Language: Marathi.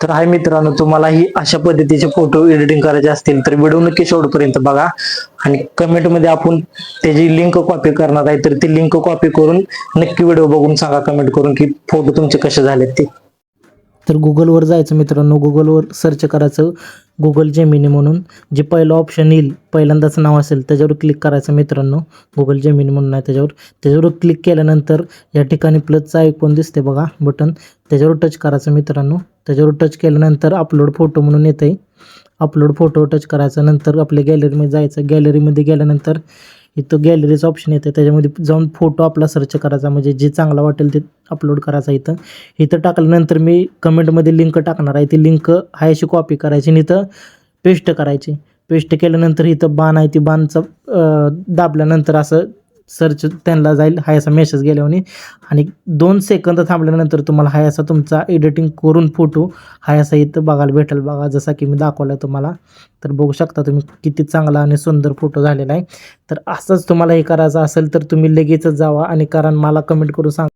तर हाय मित्रांनो तुम्हालाही अशा पद्धतीचे फोटो एडिटिंग करायचे असतील तर व्हिडिओ नक्की शेवटपर्यंत बघा. आणि कमेंटमध्ये आपण त्याची लिंक कॉपी करणार आहे तर ती लिंक कॉपी करून नक्की व्हिडिओ बघून सांगा कमेंट करून की फोटो तुमचे कसे झालेत ते. तर गुगलवर जायचं मित्रांनो. गुगलवर सर्च करायचं गुगल जेमिनी म्हणून. जे पहिलं ऑप्शन येईल पहिल्यांदाच नाव असेल त्याच्यावर क्लिक करायचं मित्रांनो. गुगल जेमिनी म्हणून आहे त्याच्यावर. त्याच्यावर क्लिक केल्यानंतर या ठिकाणी प्लसचं ऐकून दिसते बघा बटन त्याच्यावर टच करायचं मित्रांनो. त्याच्यावर टच केल्यानंतर अपलोड फोटो म्हणून येते अपलोड फोटो टच करायचं. नंतर आपल्या गॅलरीमध्ये जायचं. गॅलरीमध्ये गेल्यानंतर इथं गॅलरीचं ऑप्शन येतं त्याच्यामध्ये जाऊन फोटो आपला सर्च करायचा म्हणजे जे चांगला वाटेल ते अपलोड करायचा इथं. इथं टाकल्यानंतर मी कमेंटमध्ये लिंक टाकणार आहे. ती लिंक हाय अशी कॉपी करायची आणि इथं पेस्ट करायची. पेस्ट केल्यानंतर इथं बाण आहे ती बाणचं दाबल्यानंतर असं सर्च त्यांना जाईल हाय असा मेसेज गेल्याने आणि दोन सेकंद थांबल्यानंतर तुम्हाला हाय असा तुमचा एडिटिंग करून फोटो हाय असा इथं बघायला भेटेल बघा. जसा की मी दाखवला तुम्हाला. तर बघू शकता तुम्ही किती चांगला आणि सुंदर फोटो झालेला आहे. तर असंच तुम्हाला हे करायचं असेल तर तुम्ही लगेचच जावा आणि कारण मला कमेंट करून सांगा.